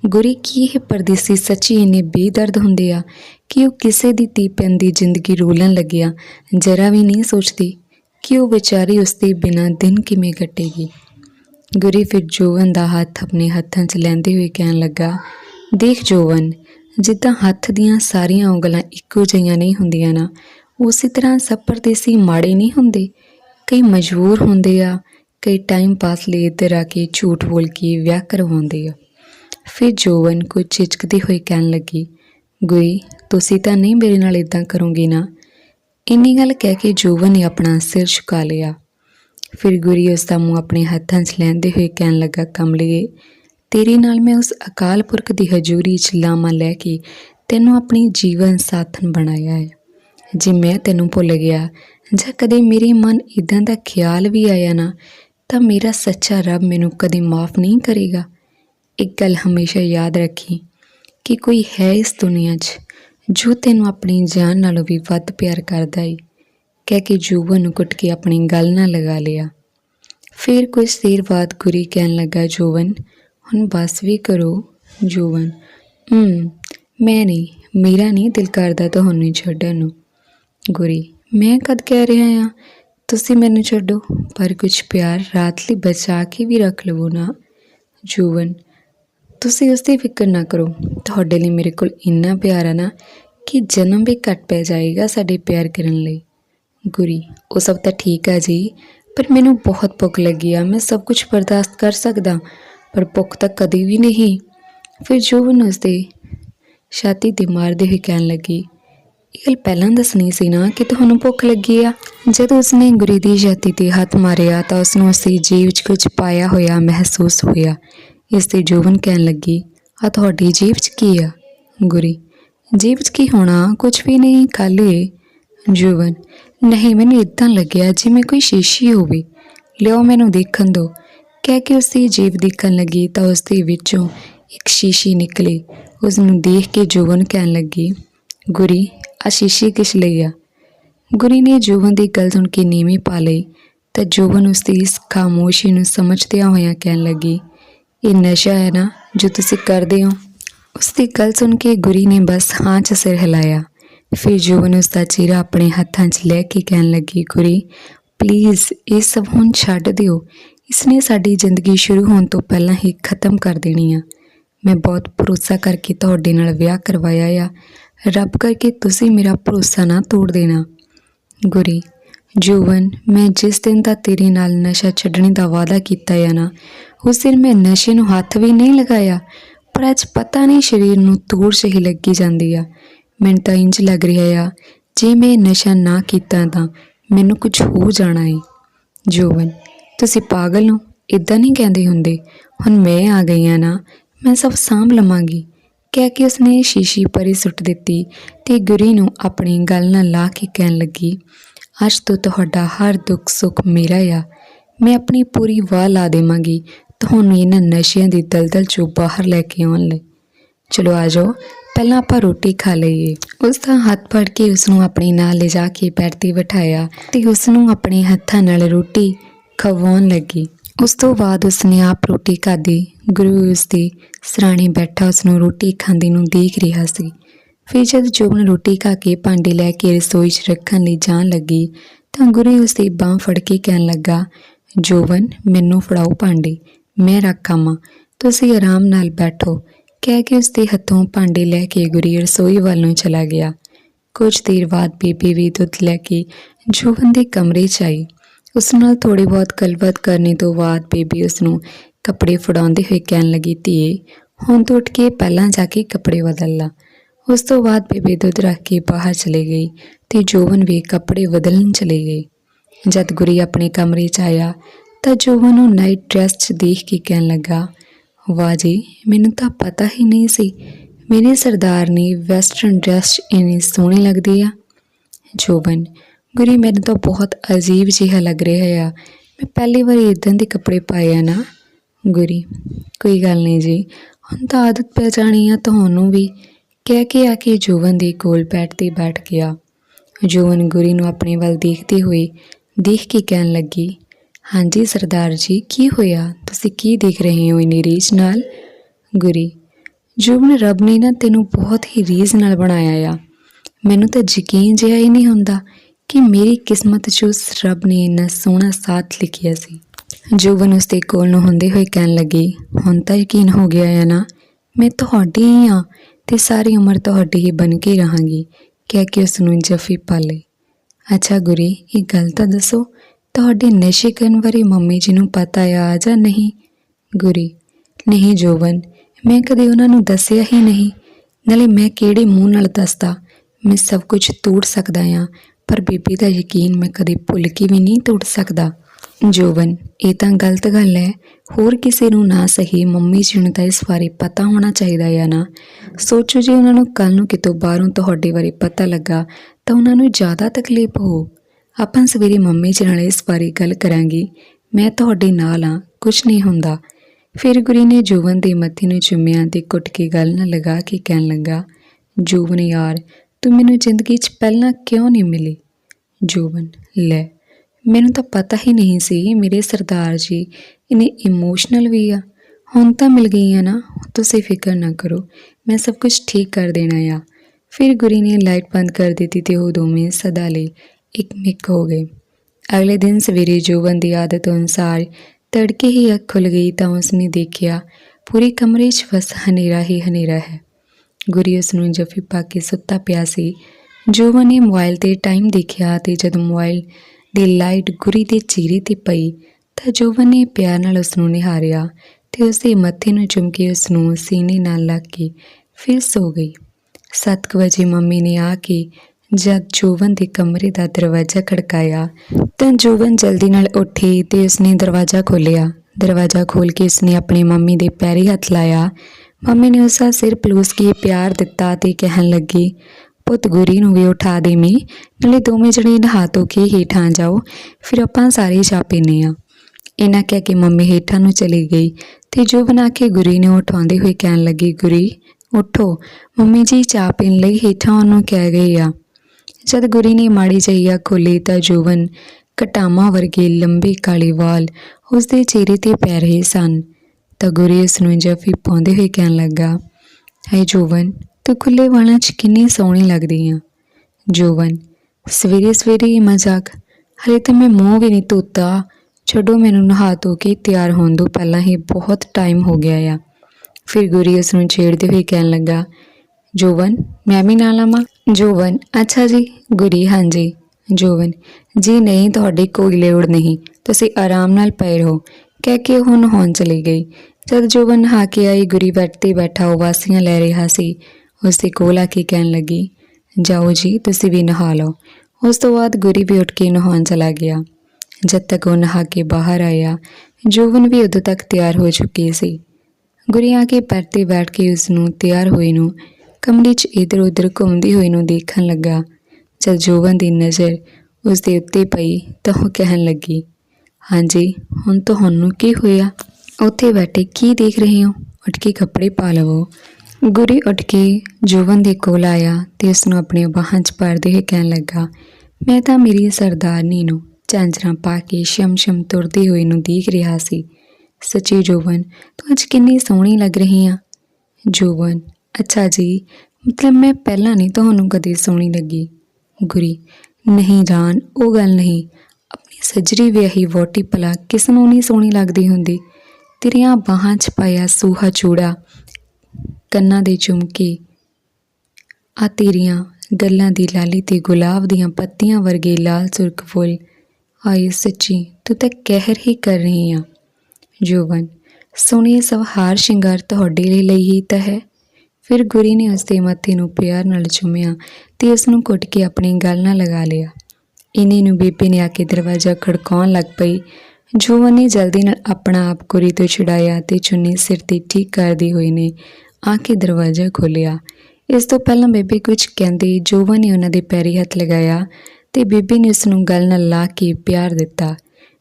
ਗੁਰੀ, ਕੀ ਇਹ ਪਰਦੇਸੀ ਸੱਚੀ ਇੰਨੇ ਬੇਦਰਦ ਹੁੰਦੇ ਆ ਕਿ ਉਹ ਕਿਸੇ ਦੀ ਤੀ ਪੈਂਦੀ ਜ਼ਿੰਦਗੀ ਰੋਲਣ ਲੱਗਿਆ, ਜਰਾ ਵੀ ਨਹੀਂ ਸੋਚਦੀ ਕਿ ਉਹ ਵਿਚਾਰੀ ਉਸਦੇ ਬਿਨਾਂ ਦਿਨ ਕਿਵੇਂ ਕੱਟੇਗੀ। ਗੁਰੀ ਫਿਰ ਜੋਵਨ ਦਾ ਹੱਥ ਆਪਣੇ ਹੱਥਾਂ 'ਚ ਲੈਂਦੇ ਹੋਏ ਕਹਿਣ ਲੱਗਾ, ਦੇਖ ਜੋਵਨ, ਜਿੱਦਾਂ ਹੱਥ ਦੀਆਂ ਸਾਰੀਆਂ ਉਂਗਲਾਂ ਇੱਕੋ ਜਿਹੀਆਂ ਨਹੀਂ ਹੁੰਦੀਆਂ ਨਾ, ਉਸੇ ਤਰ੍ਹਾਂ ਸਭ ਪਰਦੇਸੀ ਮਾੜੇ ਨਹੀਂ ਹੁੰਦੇ? ਕਈ ਮਜਬੂਰ ਹੁੰਦੇ ਆ, ਕਈ ਟਾਈਮ ਪਾਸ ਲਈ ਇੱਧਰ ਆ ਕੇ ਝੂਠ ਬੋਲ ਕੇ ਵਿਆਹ ਕਰਵਾਉਂਦੇ ਆ। ਫਿਰ ਜੋਵਨ ਕੁਝ ਝਿਜਕਦੀ ਹੋਈ ਕਹਿਣ ਲੱਗੀ, ਗੁਰੀ, ਤੁਸੀਂ ਤਾਂ ਨਹੀਂ ਮੇਰੇ ਨਾਲ ਇਦਾਂ ਕਰੋਗੇ ਨਾ? ਇੰਨੀ ਗੱਲ ਕਹਿ ਕੇ ਜੋਵਨ ਨੇ ਆਪਣਾ ਸਿਰ ਝੁਕਾ ਲਿਆ। ਫਿਰ ਗੁਰੀ ਉਸ ਦਾ ਮੂੰਹ ਆਪਣੇ ਹੱਥਾਂ 'ਚ ਲੈਂਦੇ ਹੋਏ ਕਹਿਣ ਲੱਗਾ, ਕਮਲੀਏ, ਤੇਰੇ ਨਾਲ ਮੈਂ ਉਸ ਅਕਾਲ ਪੁਰਖ ਦੀ ਹਜ਼ੂਰੀ 'ਚ ਲਾਮਾ ਲੈ ਕੇ ਤੈਨੂੰ ਆਪਣੀ ਜੀਵਨ ਸਾਥਣ ਬਣਾਇਆ ਹੈ। ਜੇ ਮੈਂ ਤੈਨੂੰ ਭੁੱਲ ਗਿਆ ਜਾਂ ਕਦੇ ਮੇਰੇ ਮਨ ਇਦਾਂ ਦਾ ਖਿਆਲ ਵੀ ਆਇਆ ਨਾ, ਤਾਂ ਮੇਰਾ ਸੱਚਾ ਰੱਬ ਮੈਨੂੰ ਕਦੇ ਮਾਫ ਨਹੀਂ ਕਰੇਗਾ। ਇੱਕ ਗੱਲ ਹਮੇਸ਼ਾ ਯਾਦ ਰੱਖੀ ਕਿ ਕੋਈ ਹੈ ਇਸ ਦੁਨੀਆ 'ਚ ਜੋ ਤੈਨੂੰ ਆਪਣੀ ਜਾਨ ਨਾਲੋਂ ਵੀ ਵੱਧ ਪਿਆਰ ਕਰਦਾ ਏ। ਕਹਿ ਕੇ ਜੂਬਨ ਨੂੰ ਕੁੱਟ ਕੇ ਆਪਣੀ ਗੱਲ ਨਾਲ ਲਗਾ ਲਿਆ। ਫਿਰ ਕੁਝ ਦੇਰ ਬਾਅਦ ਗੁਰੀ ਕਹਿਣ ਲੱਗਾ, ਜੋਵਨ, ਹੁਣ ਬਸ ਵੀ ਕਰੋ, ਜੋਵਨ। ਹਮ ਮੈਂ ਨਹੀਂ, ਮੇਰਾ ਨਹੀਂ ਦਿਲ ਕਰਦਾ ਤੁਹਾਨੂੰ ਛੱਡਣ ਨੂੰ। ਗੁਰੀ, ਮੈਂ ਕਦ ਕਹਿ ਰਿਹਾ ਆ? ਤੁਸੀਂ ਮੈਨੂੰ ਛੱਡੋ, ਪਰ ਕੁਝ ਪਿਆਰ ਰਾਤ ਲਈ ਬਚਾ ਕੇ ਵੀ ਰੱਖ ਲਵੋ ਨਾ। ਜੂਵਨ, ਤੁਸੀਂ ਉਸ ਦੀ ਫਿਕਰ ਨਾ ਕਰੋ, ਤੁਹਾਡੇ ਲਈ ਮੇਰੇ ਕੋਲ ਇੰਨਾ ਪਿਆਰ ਹੈ ਨਾ ਕਿ ਜਨਮ ਵੀ ਘੱਟ ਪੈ ਜਾਏਗਾ ਸਾਡੇ ਪਿਆਰ ਕਰਨ ਲਈ। ਗੁਰੀ, ਉਹ ਸਭ ਤਾਂ ਠੀਕ ਆ ਜੀ, ਪਰ ਮੈਨੂੰ ਬਹੁਤ ਭੁੱਖ ਲੱਗੀ ਆ, ਮੈਂ ਸਭ ਕੁਝ ਬਰਦਾਸ਼ਤ ਕਰ ਸਕਦਾ, ਪਰ ਭੁੱਖ ਤਾਂ ਕਦੇ ਵੀ ਨਹੀਂ। ਫਿਰ ਜੋਵਨ ਉਸਦੇ ਛਾਤੀ ਤੇ ਮਾਰਦੇ ਹੋਏ ਕਹਿਣ ਲੱਗੀ, ਇਹ ਗੱਲ ਪਹਿਲਾਂ ਦੱਸਣੀ ਸੀ ਨਾ ਕਿ ਤੁਹਾਨੂੰ ਭੁੱਖ ਲੱਗੀ ਆ? ਜਦੋਂ ਉਸਨੇ ਗੁਰੀ ਦੀ ਛਾਤੀ ਤੇ ਹੱਥ ਮਾਰਿਆ ਤਾਂ ਉਸਨੂੰ ਉਸਦੀ ਜੀਭ 'ਚ ਕੁਝ ਪਾਇਆ ਹੋਇਆ ਮਹਿਸੂਸ ਹੋਇਆ। ਇਸ ਤੇ ਜੋਵਨ ਕਹਿਣ ਲੱਗੀ, ਆ ਤੁਹਾਡੀ ਜੀਭ 'ਚ ਕੀ ਆ? ਗੁਰੀ ਜੀਭ 'ਚ ਕੀ ਹੋਣਾ? ਕੁਝ ਵੀ ਨਹੀਂ, ਖਾਲੀ ਜੋਵਨ ਨਹੀਂ, ਮੈਨੂੰ ਇਦਾਂ ਲੱਗਿਆ ਜਿਵੇਂ ਕੋਈ ਸ਼ੀਸ਼ੀ ਹੋਵੇ। ਲਿਓ ਮੈਨੂੰ ਦੇਖਣ ਦਿਓ ਕਹਿ ਕੇ ਉਸਦੀ ਜੀਭ ਦੇਖਣ ਲੱਗੀ ਤਾਂ ਉਸਦੇ ਵਿੱਚੋਂ ਇੱਕ ਸ਼ੀਸ਼ੀ ਨਿਕਲੀ। ਉਸ ਨੂੰ ਦੇਖ ਕੇ ਜੋਵਨ ਕਹਿਣ ਲੱਗੀ, ਗੁਰੀ ਆ ਸ਼ੀਸ਼ੀ ਕਿਸ ਲਈ ਆ? ਗੁਰੀ ਨੇ ਜੋਵਨ ਦੀ ਗੱਲ ਸੁਣ ਕੇ ਨੀਵੀਂ ਪਾ ਲਈ ਤਾਂ ਜੋਵਨ ਉਸਦੀ ਇਸ ਖਾਮੋਸ਼ੀ ਨੂੰ ਸਮਝਦਿਆਂ ਹੋਇਆਂ ਕਹਿਣ ਲੱਗੀ, ਇਹ ਨਸ਼ਾ ਹੈ ਨਾ ਜੋ ਤੁਸੀਂ ਕਰਦੇ ਹੋ? ਉਸਦੀ ਗੱਲ ਸੁਣ ਕੇ ਗੁਰੀ ਨੇ ਬਸ ਹਾਂ 'ਚ ਸਿਰ ਹਿਲਾਇਆ। ਫਿਰ ਜੋਵਨ ਉਸ ਦਾ ਚਿਹਰਾ ਆਪਣੇ ਹੱਥਾਂ 'ਚ ਲੈ ਕੇ ਕਹਿਣ ਲੱਗੀ ਗੁਰੀ ਪਲੀਜ਼ ਇਹ ਸਭ ਹੁਣ ਛੱਡ ਦਿਓ। ਇਸਨੇ ਸਾਡੀ ਜ਼ਿੰਦਗੀ ਸ਼ੁਰੂ ਹੋਣ ਤੋਂ ਪਹਿਲਾਂ ਹੀ ਖਤਮ ਕਰ ਦੇਣੀ ਆ। ਮੈਂ ਬਹੁਤ ਭਰੋਸਾ ਕਰਕੇ ਤੁਹਾਡੇ ਨਾਲ ਵਿਆਹ ਕਰਵਾਇਆ ਆ। ਰੱਬ ਕਰਕੇ ਤੁਸੀਂ ਮੇਰਾ ਭਰੋਸਾ ਨਾ ਤੋੜ ਦੇਣਾ। ਗੁਰੀ ਜੋਵਨ ਮੈਂ ਜਿਸ ਦਿਨ ਦਾ ਤੇਰੇ ਨਾਲ ਨਸ਼ਾ ਛੱਡਣੇ ਦਾ ਵਾਅਦਾ ਕੀਤਾ ਆ ਨਾ, ਉਸ ਦਿਨ ਮੈਂ ਨਸ਼ੇ ਨੂੰ ਹੱਥ ਵੀ ਨਹੀਂ ਲਗਾਇਆ, ਪਰ ਅੱਜ ਪਤਾ ਨਹੀਂ ਸਰੀਰ ਨੂੰ ਤੋੜ ਸਹੀ ਲੱਗੀ ਜਾਂਦੀ ਆ। ਮੈਨੂੰ ਤਾਂ ਇੰਜ ਲੱਗ ਰਿਹਾ ਆ, ਜੇ ਮੈਂ ਨਸ਼ਾ ਨਾ ਕੀਤਾ ਤਾਂ ਮੈਨੂੰ ਕੁਝ ਹੋ ਜਾਣਾ ਏ। ਜੋਵਨ ਤੁਸੀਂ ਪਾਗਲ ਹੋ ਇਦਾਂ ਨਹੀਂ ਕਹਿੰਦੇ ਹੁੰਦੇ। ਹੁਣ ਮੈਂ ਆ ਗਈ ਆ ਨਾ, ਮੈਂ ਸਭ ਸਾਂਭ ਲਵਾਂਗੀ। ਕਹਿ ਕੇ ਉਸਨੇ ਸ਼ੀਸ਼ੀ ਪਰੇ ਸੁੱਟ ਦਿੱਤੀ ਤੇ ਗੁਰੀ ਨੂੰ ਆਪਣੀ ਗੱਲ ਨਾਲ ਲਾ ਕੇ ਕਹਿਣ ਲੱਗੀ, ਅੱਜ ਤੋਂ ਤੁਹਾਡਾ ਹਰ ਦੁੱਖ ਸੁੱਖ ਮੇਰਾ ਆ। ਮੈਂ ਆਪਣੀ ਪੂਰੀ ਵਾਹ ਲਾ ਦੇਵਾਂਗੀ, ਤੁਹਾਨੂੰ ਇਹਨਾਂ ਨਸ਼ਿਆਂ ਦੀ ਦਲਦਲ ਚੋਂ ਬਾਹਰ ਲੈ ਕੇ ਆਉਣ ਲਈ। ਚਲੋ ਆ ਜਾਓ ਪਹਿਲਾਂ ਆਪਾਂ ਰੋਟੀ ਖਾ ਲਈਏ। ਉਸ ਦਾ ਹੱਥ ਫੜ ਕੇ ਉਸ ਨੂੰ ਆਪਣੇ ਨਾਲ ਲਿਜਾ ਕੇ ਬੈਠ ਤੇ ਬਿਠਾਇਆ ਤੇ ਉਸ ਨੂੰ ਆਪਣੇ ਹੱਥਾਂ ਨਾਲ ਰੋਟੀ ਖਵਾਉਣ ਲੱਗੀ। ਉਸ ਤੋਂ ਬਾਅਦ ਉਸਨੇ ਆਪ ਰੋਟੀ ਖਾਧੀ। ਗੁਰੂ ਉਸ ਦੇ ਸਰਾਣੇ ਬੈਠਾ ਉਸ ਨੂੰ ਰੋਟੀ ਖਾਂਦੇ ਨੂੰ ਦੇਖ ਰਿਹਾ ਸੀ। ਫਿਰ ਜਦ ਜੋਬਨ ਰੋਟੀ ਖਾ ਕੇ ਭਾਂਡੇ ਲੈ ਕੇ ਰਸੋਈ 'ਚ ਰੱਖਣ ਲਈ ਜਾਣ ਲੱਗੀ, ਤਾਂ ਗੁਰੂ ਉਸ ਦੀ ਬਾਹ ਫੜ ਕੇ ਕਹਿਣ ਲੱਗਾ, ਜੋਬਨ, ਮੈਨੂੰ ਫੜਾਓ ਭਾਂਡੇ। ਮੈਂ ਰੱਖਾਂ ਤੁਸੀਂ ਆਰਾਮ ਨਾਲ ਬੈਠੋ। ਕਹਿ ਕੇ ਉਸ ਦੇ ਹੱਥੋਂ ਭਾਂਡੇ ਲੈ ਕੇ ਗੁਰੀ ਰਸੋਈ ਵੱਲ ਨੂੰ ਚਲਾ ਗਿਆ। ਕੁਝ ਦੇਰ ਬਾਅਦ ਬੀਬੀ ਵੀ ਦੁੱਧ ਲੈ ਕੇ ਜੋਬਨ ਦੇ ਕਮਰੇ 'ਚ ਆਈ। ਉਸ ਨਾਲ ਥੋੜੀ ਬਹੁਤ ਗੱਲਬਾਤ ਕਰਨੇ ਤੋਂ ਬਾਅਦ ਬੀਬੀ ਉਸ ਨੂੰ ਕੱਪੜੇ ਫੜਾਉਂਦੇ ਹੋਏ ਕਹਿਣ ਲੱਗੀ, ਧੀਏ, ਹੁਣ ਤੋਂ ਉੱਠ ਕੇ ਪਹਿਲਾਂ ਜਾ ਕੇ ਕੱਪੜੇ ਬਦਲ ਲਾ। ਉਸ ਤੋਂ ਬਾਅਦ ਬੀਬੀ ਦੁੱਧ ਰੱਖ ਕੇ ਬਾਹਰ ਚਲੀ ਗਈ ਤੇ ਜੋਬਨ ਵੀ ਕੱਪੜੇ ਬਦਲਣ ਚਲੀ ਗਈ ਜਦ ਗੁਰੀ ਆਪਣੇ ਕਮਰੇ 'ਚ ਆਇਆ ਤਾਂ ਜੋਬਨ ਨੂੰ ਨਾਈਟ ਡਰੈਸ 'ਚ ਦੇਖ ਕੇ ਕਹਿਣ ਲੱਗਾ ਵਾਹ ਜੀ, ਮੈਨੂੰ ਤਾਂ ਪਤਾ ਹੀ ਨਹੀਂ ਸੀ। ਮੇਰੀ ਸਰਦਾਰਨੀ ਵੈਸਟਰਨ ਡਰੈਸ 'ਚ ਇੰਨੀ ਸੋਹਣੀ ਲੱਗਦੀ ਆ। ਜੋਬਨ, ਗੁਰੀ, ਮੈਨੂੰ ਤਾਂ ਬਹੁਤ ਅਜੀਬ ਜਿਹਾ ਲੱਗ ਰਿਹਾ ਆ। ਮੈਂ ਪਹਿਲੀ ਵਾਰੀ ਇਦਾਂ ਦੇ ਕੱਪੜੇ ਪਾਏ ਆ ਨਾ। ਗੁਰੀ, ਕੋਈ ਗੱਲ ਨਹੀਂ ਜੀ, ਹੁਣ ਤਾਂ ਆਦਤ ਪੈ ਜਾਣੀ ਆ ਤੁਹਾਨੂੰ ਵੀ। ਕਹਿ ਕੇ ਆ ਕੇ ਜੋਵਨ ਦੇ ਕੋਲ ਬੈਠ ਤੇ ਬੈਠ ਗਿਆ। ਜੋਵਨ ਗੁਰੀ ਨੂੰ ਆਪਣੇ ਵੱਲ ਦੇਖਦੇ ਹੋਏ ਦੇਖ ਕੇ ਕਹਿਣ ਲੱਗੀ ਹਾਂਜੀ ਸਰਦਾਰ ਜੀ, ਕੀ ਹੋਇਆ? ਤੁਸੀਂ ਕੀ ਦੇਖ ਰਹੇ ਹੋ ਇਨੀ ਰੀਝ ਨਾਲ? ਗੁਰੀ ਜੋਵਨ ਰੱਬ ਨੇ ਨਾ ਤੈਨੂੰ ਬਹੁਤ ਹੀ ਰੀਝ ਨਾਲ ਬਣਾਇਆ ਆ, ਮੈਨੂੰ ਤਾਂ ਯਕੀਨ ਜਿਹਾ ਹੀ ਨਹੀਂ ਹੁੰਦਾ ਕਿ ਮੇਰੀ ਕਿਸਮਤ 'ਚ ਉਸ ਰੱਬ ਨੇ ਇੰਨਾ ਸੋਹਣਾ ਸਾਥ ਲਿਖਿਆ ਸੀ। ਜੋਬਨ ਉਸ ਦੇ ਕੋਲ ਨੂੰ ਹੁੰਦੇ ਹੋਏ ਕਹਿਣ ਲੱਗੀ, ਹੁਣ ਤਾਂ ਯਕੀਨ ਹੋ ਗਿਆ ਹੈ ਨਾ, ਮੈਂ ਤੁਹਾਡੀ ਹੀ ਆ ਤੇ ਸਾਰੀ ਉਮਰ ਤੁਹਾਡੀ ਹੀ ਬਣ ਕੇ ਰਹਾਂਗੀ, ਕਹਿ ਕੇ ਉਸ ਨੂੰ ਜੱਫੀ ਪਾ ਲਈ। ਅੱਛਾ ਗੁਰੀ ਇਹ ਗੱਲ ਤਾਂ ਦੱਸੋ ਤੁਹਾਡੇ ਨਸ਼ੇ ਕਰਨ ਬਾਰੇ ਮੰਮੀ ਜੀ ਨੂੰ ਪਤਾ ਆ ਜਾਂ ਨਹੀਂ? ਗੁਰੀ, ਨਹੀਂ ਜੋਵਨ ਮੈਂ ਕਦੇ ਉਹਨਾਂ ਨੂੰ ਦੱਸਿਆ ਹੀ ਨਹੀਂ। ਨਾਲੇ ਮੈਂ ਕਿਹੜੇ ਮੂੰਹ ਨਾਲ ਦੱਸਦਾ? ਮੈਂ ਸਭ ਕੁਝ ਤੋੜ ਸਕਦਾ ਹਾਂ ਪਰ ਬੀਬੀ ਦਾ ਯਕੀਨ ਮੈਂ ਕਦੇ ਭੁੱਲ ਕੇ ਵੀ ਨਹੀਂ ਤੋੜ ਸਕਦਾ। ਜੋਵਨ ਇਹ ਤਾਂ ਗਲਤ ਗੱਲ ਹੈ। ਹੋਰ ਕਿਸੇ ਨੂੰ ਨਾ ਸਹੀ ਮੰਮੀ ਜੀ ਨੂੰ ਤਾਂ ਇਸ ਬਾਰੇ ਪਤਾ ਹੋਣਾ ਚਾਹੀਦਾ ਆ ਨਾ। ਸੋਚੋ ਜੇ ਉਹਨਾਂ ਨੂੰ ਕੱਲ ਨੂੰ ਕਿਤੋਂ ਬਾਹਰੋਂ ਤੁਹਾਡੇ ਬਾਰੇ ਪਤਾ ਲੱਗਾ, ਤਾਂ ਉਹਨਾਂ ਨੂੰ ਜ਼ਿਆਦਾ ਤਕਲੀਫ ਹੋ। ਆਪਾਂ ਸਵੇਰੇ ਮੰਮੀ ਜੀ ਨਾਲ ਇਸ ਬਾਰੇ ਗੱਲ ਕਰਾਂਗੇ। ਮੈਂ ਤੁਹਾਡੇ ਨਾਲ ਆ ਕੁਝ ਨਹੀਂ ਹੁੰਦਾ। ਫਿਰ ਗੁਰੀ ਨੇ ਜੋਬਨ ਦੇ ਮੱਥੇ ਨੂੰ ਚੁੰਮਿਆ ਤੇ ਕੁੱਟ ਕੇ ਗੱਲ ਨਾਲ ਲਗਾ ਕੇ ਕਹਿਣ ਲੱਗਾ, ਜੋਬਨ ਯਾਰ, ਤੂੰ ਮੈਨੂੰ ਜ਼ਿੰਦਗੀ 'ਚ ਪਹਿਲਾਂ ਕਿਉਂ ਨਹੀਂ ਮਿਲੀ? ਜੋਬਨ, ਲੈ, ਮੈਨੂੰ ਤਾਂ ਪਤਾ ਹੀ ਨਹੀਂ ਸੀ, ਮੇਰੇ ਸਰਦਾਰ ਜੀ ਇਨੇ ਇਮੋਸ਼ਨਲ ਵੀ ਆ। ਹੁਣ ਤਾਂ ਮਿਲ ਗਈ ਆ ਨਾ, ਤੁਸੀਂ ਫਿਕਰ ਨਾ ਕਰੋ, ਮੈਂ ਸਭ ਕੁਝ ਠੀਕ ਕਰ ਦੇਣਾ ਆ। ਫਿਰ ਗੁਰੀ ਨੇ ਲਾਈਟ ਬੰਦ ਕਰ ਦਿੱਤੀ ਤੇ ਉਹ ਦੋਵੇਂ ਸਦਾ ਲਈ ਇੱਕ ਮਿੱਕ ਹੋ ਗਏ ਅਗਲੇ ਦਿਨ ਸਵੇਰੇ ਜੋਬਨ ਦੀ ਆਦਤ ਅਨੁਸਾਰ ਤੜਕੇ ਹੀ ਅੱਖ ਖੁੱਲ ਗਈ ਤਾਂ ਉਸਨੇ ਦੇਖਿਆ, ਪੂਰੇ ਕਮਰੇ 'ਚ ਬਸ ਹਨੇਰਾ ਹੀ ਹਨੇਰਾ ਹੈ। ਗੁਰੀ ਉਸ ਨੂੰ ਜੱਫੀ ਪਾ ਕੇ ਸੁੱਤਾ ਪਿਆ ਸੀ। ਜੋਬਨ ਨੇ ਮੋਬਾਈਲ ਤੇ ਟਾਈਮ ਦੇਖਿਆ ਤੇ ਜਦੋਂ ਮੋਬਾਈਲ ਦੀ ਲਾਈਟ ਗੁਰੀ ਦੇ ਚਿਹਰੇ ਤੇ ਪਈ ਤਾਂ ਜੋਬਨ ਨੇ ਪਿਆਰ ਨਾਲ ਉਸ ਨੂੰ ਨਿਹਾਰਿਆ ਤੇ ਉਸ ਦੇ ਮੱਥੇ ਨੂੰ ਚੁੰਮ ਕੇ ਉਸ ਨੂੰ ਸੀਨੇ ਨਾਲ ਲੱਗ ਕੇ ਫਿਰ ਸੋ ਗਈ। 7 ਵਜੇ ਮੰਮੀ ਨੇ ਆ ਕੇ ਜਦ ਜੋਬਨ ਦੇ ਕਮਰੇ ਦਾ ਦਰਵਾਜ਼ਾ ਖੜਕਾਇਆ, ਤਾਂ ਜੋਬਨ ਜਲਦੀ ਨਾਲ ਉੱਠੀ ਤੇ ਉਸਨੇ ਦਰਵਾਜ਼ਾ ਖੋਲ੍ਹਿਆ। ਦਰਵਾਜ਼ਾ ਖੋਲ੍ਹ ਕੇ ਉਸਨੇ ਆਪਣੀ ਮੰਮੀ ਦੇ ਪੈਰੀ ਹੱਥ ਲਾਇਆ। ਮੰਮੀ ਨੇ ਉਸਦਾ ਸਿਰ ਪਲੂਸ ਕੇ ਪਿਆਰ ਦਿੱਤਾ ਤੇ ਕਹਿਣ ਲੱਗੀ, ਪੁੱਤ ਗੁਰੀ ਨੂੰ ਵੀ ਉਠਾ ਦੇਵੀਂ ਨਾਲੇ ਦੋਵੇਂ ਜਣੇ ਨਹਾ ਧੋ ਕੇ ਹੇਠਾਂ ਜਾਓ, ਫਿਰ ਆਪਾਂ ਸਾਰੇ ਚਾਹ ਪੀਨੇ ਆ ਇਹਨਾਂ ਕਹਿ ਕੇ ਮੰਮੀ ਹੇਠਾਂ ਨੂੰ ਚਲੀ ਗਈ ਤੇ ਜੋ ਬਣਾ ਕੇ ਗੁਰੀ ਨੂੰ ਉਠਾਉਂਦੇ ਹੋਏ ਕਹਿਣ ਲੱਗੀ, ਗੁਰੀ, ਉਠੋ। ਮੰਮੀ ਜੀ ਚਾਹ ਪੀਣ ਲਈ ਹੇਠਾਂ ਉਹਨੂੰ ਕਹਿ ਗਈ ਆ। ਜਦ ਗੁਰੀ ਨੇ ਮਾੜੀ ਜਿਹੀ ਅੱਖ ਖੋਲ੍ਹੀ ਤਾਂ ਜੋਵਨ ਕਟਾਮਾ ਵਰਗੇ ਲੰਬੇ ਕਾਲੇ ਵਾਲ ਉਸਦੇ ਚਿਹਰੇ ਤੇ ਪੈ ਰਹੇ ਸਨ। ਤਾਂ ਗੁਰੀ ਉਸ ਨੂੰ ਜੱਫੀ ਪਾਉਂਦੇ ਹੋਏ ਕਹਿਣ ਲੱਗਾ ਹੈ ਜੋਵਨ ਤੂੰ ਖੁੱਲੇ ਵਾਲਾਂ 'ਚ ਕਿੰਨੀ ਸੋਹਣੀ ਲੱਗਦੀ ਆ। ਜੋਵਨ ਸਵੇਰੇ ਸਵੇਰੇ ਹੀ ਮਜ਼ਾਕ। ਹਲੇ ਤਾਂ ਮੈਂ ਮੂੰਹ ਵੀ ਨਹੀਂ ਧੋਤਾ। ਛੱਡੋ ਮੈਨੂੰ ਨਹਾ ਧੋ ਕੇ ਤਿਆਰ ਹੋਣ ਦੋ। ਪਹਿਲਾਂ ਹੀ ਬਹੁਤ ਟਾਈਮ ਹੋ ਗਿਆ ਆ। ਫਿਰ ਗੁਰੀ ਉਸ ਨੂੰ ਛੇੜਦੇ ਹੋਏ ਕਹਿਣ ਲੱਗਾ ਜੋਵਨ ਮੈਂ ਵੀ ਨਾਲ ਆਵਾਂ? ਜੋਵਨ। ਅੱਛਾ ਜੀ, ਗੁਰੀ, ਹਾਂਜੀ, ਜੋਵਨ। ਜੀ ਨਹੀਂ, ਤੁਹਾਡੀ ਕੋਈ ਲੋੜ ਨਹੀਂ। ਤੁਸੀਂ ਆਰਾਮ ਨਾਲ ਪਏ ਰਹੋ। ਕਹਿ ਕੇ ਉਹ ਨਹਾਉਣ ਚਲੀ ਗਈ। ਜਦ ਜੋਵਨ ਨਹਾ ਕੇ ਆਈ, ਗੁਰੀ ਬੈਠ ਤੇ ਬੈਠਾ ਉਬਾਸੀਆਂ ਲੈ ਰਿਹਾ ਸੀ। ਉਸ ਦੇ ਕੋਲ ਆ ਕੇ ਕਹਿਣ ਲੱਗੀ, ਜਾਓ ਜੀ, ਤੁਸੀਂ ਵੀ ਨਹਾ ਲਓ। ਉਸ ਤੋਂ ਬਾਅਦ ਗੁਰੀ ਵੀ ਉੱਠ ਕੇ ਨਹਾਉਣ ਚਲਾ ਗਿਆ। ਜਦ ਤੱਕ ਉਹ ਨਹਾ ਕੇ ਬਾਹਰ ਆਇਆ, ਜੋਵਨ ਵੀ ਉਦੋਂ ਤੱਕ ਤਿਆਰ ਹੋ ਚੁੱਕੀ ਸੀ। ਗੁਰੀ ਆ ਕੇ ਪੈਰ ਤੇ ਬੈਠ ਕੇ ਉਸ ਨੂੰ ਤਿਆਰ ਹੋਏ ਨੂੰ ਕਮਰੇ 'ਚ ਇਧਰ ਉਧਰ ਘੁੰਮਦੀ ਹੋਈ ਨੂੰ ਦੇਖਣ ਲੱਗਾ। ਜਦ ਜੋਵਨ ਦੀ ਨਜ਼ਰ ਉਸ ਦੇ ਉੱਤੇ ਪਈ ਤਾਂ ਉਹ ਕਹਿਣ ਲੱਗੀ, ਹਾਂਜੀ, ਹੁਣ ਤੁਹਾਨੂੰ ਕੀ ਹੋਇਆ? ਉੱਥੇ ਬੈਠੇ ਕੀ ਦੇਖ ਰਹੇ ਹੋ? ਉੱਠ ਕੇ ਕੱਪੜੇ ਪਾ ਲਵੋ। ਗੁਰੀ ਉੱਠ ਕੇ ਜੋਵਨ ਦੇ ਕੋਲ ਆਇਆ ਤੇ ਉਸ ਨੂੰ ਆਪਣੀਆਂ ਬਾਹਾਂ 'ਚ ਭਰਦੇ ਹੋਏ ਕਹਿਣ ਲੱਗਾ, ਮੈਂ ਤਾਂ ਮੇਰੀ ਸਰਦਾਰਨੀ ਨੂੰ ਝਾਂਜਰਾਂ ਪਾ ਕੇ ਸ਼ਮ-ਸ਼ਮ ਤੁਰਦੀ ਹੋਈ ਨੂੰ ਦੇਖ ਰਿਹਾ ਸੀ। ਸੱਚੀ ਜੋਵਨ ਤੂੰ ਅੱਜ ਕਿੰਨੀ ਸੋਹਣੀ ਲੱਗ ਰਹੀ ਆ। ਜੋਵਨ ਅੱਛਾ ਜੀ, ਮਤਲਬ ਮੈਂ ਪਹਿਲਾਂ ਨਹੀਂ ਤੁਹਾਨੂੰ ਕਦੇ ਸੋਹਣੀ ਲੱਗੀ। ਗੁਰੀ, ਨਹੀਂ ਜਾਨ, ਉਹ ਗੱਲ ਨਹੀਂ। ਆਪਣੀ ਸੱਜਰੀ ਵਿਆਹੀ ਵੋਟੀ ਭਲਾ ਕਿਸ ਨੂੰ ਨਹੀਂ ਸੋਹਣੀ ਲੱਗਦੀ ਹੁੰਦੀ? ਤੇਰੀਆਂ ਬਾਹਾਂ 'ਚ ਪਾਇਆ ਸੂਹਾ ਚੂੜਾ, ਕੰਨਾਂ ਦੇ ਝੁਮਕੇ ਆ ਤੇਰੀਆਂ ਗੱਲਾਂ ਦੀ ਲਾਲੀ ਤੇ ਗੁਲਾਬ ਦੀਆਂ ਪੱਤੀਆਂ ਵਰਗੇ ਲਾਲ ਸੁਰਖ ਫੁੱਲ। ਆਏ ਸੱਚੀ, ਤੂੰ ਤਾਂ ਕਹਿਰ ਹੀ ਕਰ ਰਹੀ ਆ। ਜੋਵਨ ਸੋਹਣੀ ਸਵਹਾਰ ਸ਼ਿੰਗਾਰ ਤੁਹਾਡੇ ਲਈ ਲਈ ਹੀ ਤਾਂ ਹੈ। ਫਿਰ ਗੁਰੀ ਨੇ ਉਸ ਦੇ ਮੱਥੇ ਨੂੰ ਪਿਆਰ ਨਾਲ ਚੁੰਮਿਆ ਤੇ ਉਸ ਨੂੰ ਘੁੱਟ ਕੇ ਆਪਣੀ ਗੱਲ ਨਾਲ ਲਗਾ ਲਿਆ। ਇਨੀ ਨੂੰ ਬੀਬੀ ਨੇ ਆ ਕੇ ਦਰਵਾਜ਼ਾ ਖੜਕਾਉਣ ਲੱਗ ਪਈ। ਜੋਵਨ ਨੇ ਜਲਦੀ ਨਾਲ ਆਪਣਾ ਆਪ ਗੁਰੀ ਤੋਂ ਛੁਡਾਇਆ ਤੇ ਚੁੰਨੀ ਸਿਰ ਤੇ ਠੀਕ ਕਰਦੀ ਹੋਈ ਨੇ ਆ ਕੇ ਦਰਵਾਜ਼ਾ ਖੋਲ੍ਹਿਆ। ਇਸ ਤੋਂ ਪਹਿਲਾਂ ਬੇਬੀ ਕੁਝ ਕਹਿੰਦੀ ਜੋਵਨ ਨੇ ਉਹਨਾਂ ਦੇ ਪੈਰੀ ਹੱਥ ਲਗਾਇਆ ਤੇ ਬੀਬੀ ਨੇ ਉਸ ਨੂੰ ਗਲ ਨਾਲ ਲਾ ਕੇ ਪਿਆਰ ਦਿੱਤਾ।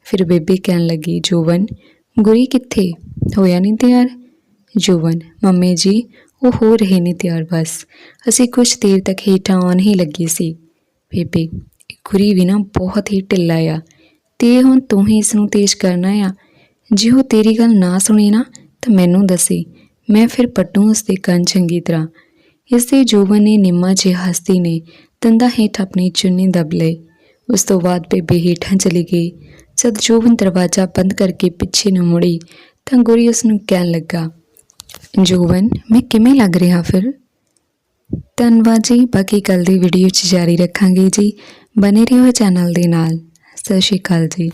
ਫਿਰ ਬੇਬੀ ਕਹਿਣ ਲੱਗੀ, ਜੋਵਨ, ਗੁਰੀ ਕਿੱਥੇ? ਹੋਇਆ ਨਹੀਂ ਤਿਆਰ? ਜੋਵਨ, ਮੰਮੀ ਜੀ ਉਹ ਹੋ ਰਹੇ ਨੇ ਤਿਆਰ ਬਸ। ਅਸੀਂ ਕੁਝ ਦੇਰ ਤੱਕ ਹੇਠਾਂ ਆਉਣ ਹੀ ਲੱਗੇ ਸੀ। ਬੇਬੇ ਇਹ ਗੁਰੀ ਵੀ ਨਾ ਬਹੁਤ ਹੀ ਢਿੱਲਾ ਆ। ਤੇ ਹੁਣ ਤੂੰ ਹੀ ਇਸ ਨੂੰ ਤੇਜ਼ ਕਰਨਾ ਆ। ਜੇ ਉਹ ਤੇਰੀ ਗੱਲ ਨਾ ਸੁਣੀ ਨਾ, ਤਾਂ ਮੈਨੂੰ ਦੱਸੀ। ਮੈਂ ਫਿਰ ਪੱਟੂ ਉਸ ਦੇ ਕੰਨ ਚੰਗੀ ਤਰ੍ਹਾਂ। ਇਸ ਤੇ ਜੋਬਨ ਨੇ ਨਿੰਮਾ ਜਿਹੀ ਹਸਤੀ ਨੇ ਤੰਦਾ ਹੇਠ ਆਪਣੀ ਚੁੰਨੀ ਦਬ ਲਈ ਉਸ ਤੋਂ ਬਾਅਦ ਬੇਬੇ ਹੇਠਾਂ ਚਲੀ ਗਈ ਜਦ ਜੋਬਨ ਦਰਵਾਜ਼ਾ ਬੰਦ ਕਰਕੇ ਪਿੱਛੇ ਨੂੰ ਮੁੜੀ, ਤਾਂ ਗੁਰੀ ਉਸ ਨੂੰ ਕਹਿਣ ਲੱਗਾ ਜੋਬਨ ਮੈਂ ਕਿਵੇਂ ਲੱਗ ਰਿਹਾ ਫਿਰ? ਧੰਨਵਾਦ ਜੀ, ਬਾਕੀ ਕੱਲ ਦੀ ਵੀਡੀਓ 'ਚ ਜਾਰੀ ਰੱਖਾਂਗੇ ਜੀ। ਬਨੇ ਰਹੋ ਚੈਨਲ ਦੇ ਨਾਲ। ਸਤਿ ਸ਼੍ਰੀ ਅਕਾਲ ਜੀ।